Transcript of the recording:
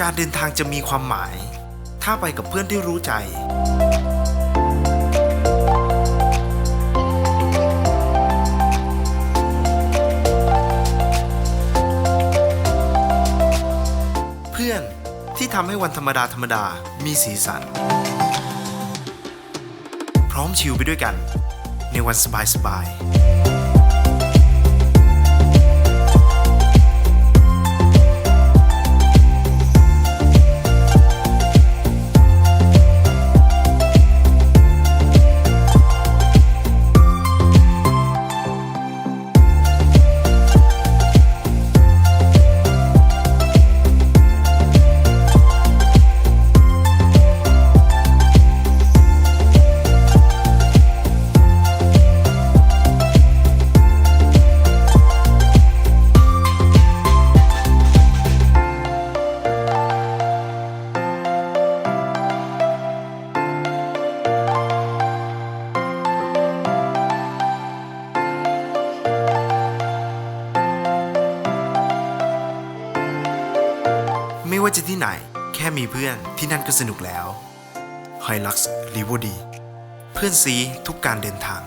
การเดินทางจะมีความหมาย ถ้าไปกับเพื่อนที่รู้ใจ เพื่อนที่ทำให้วันธรรมดาธรรมดามีสีสัน พร้อมชิลไปด้วยกัน ในวันสบายๆ ไม่ว่าจะที่ไหน แค่มีเพื่อนที่นั่นก็สนุกแล้ว h i l u x l i v o d เพื่อนซีทุกการเดินทาง